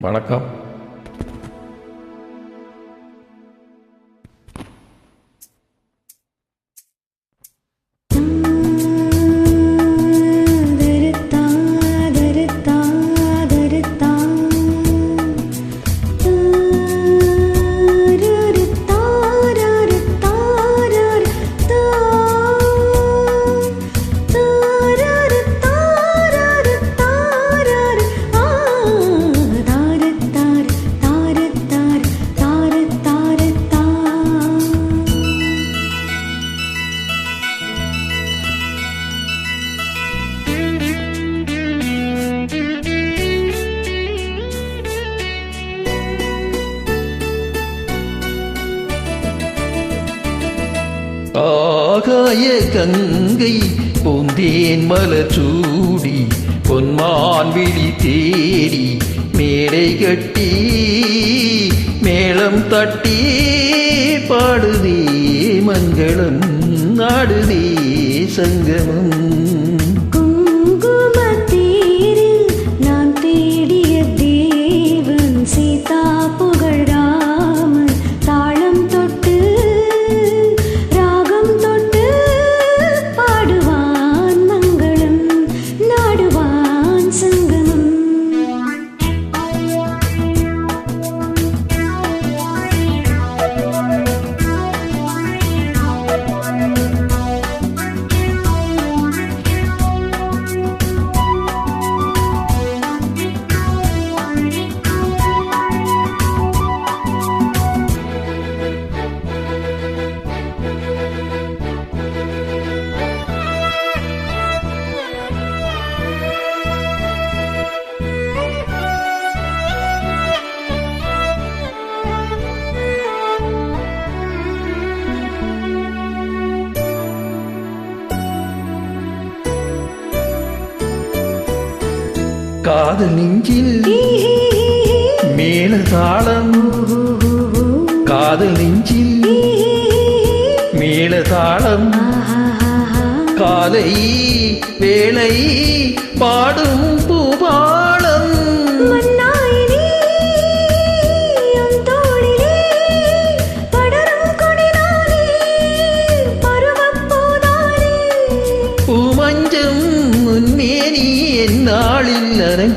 வணக்கம். ஆகாய கங்கை பொந்தேன் மலச்சூடி பொன்மான் விழி தேடி மேடை கட்டி மேளம் தட்டி பாடுதே மங்களம் நாடுதே சங்கமம். காதல் நெஞ்சில் மேலதாளம். காதல் நெஞ்சில் மேலதாளம். காலை வேலை பாடும்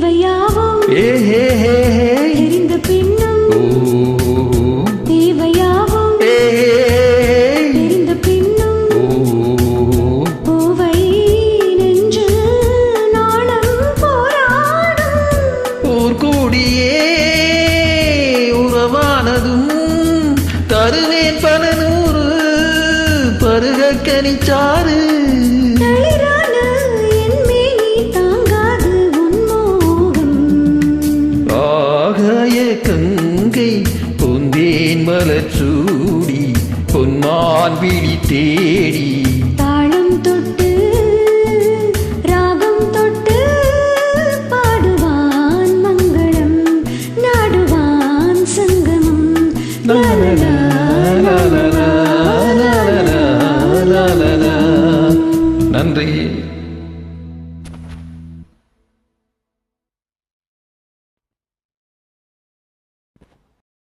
தேவையாவும் தெரிந்த பின்னும் தேவையாவும் தெரிந்த பின்னும் பூவை நெஞ்சு நாளும் போராடும். போர்க்கோடியே உறவானதும் தருவேன் பல நூறு பருக கனிச்சாறு பொன்மான் விழி தேடி தாளம் தொட்டு ராகம் தொட்டு பாடுவான் மங்களம் நாடுவான் சங்கமம் லலலா,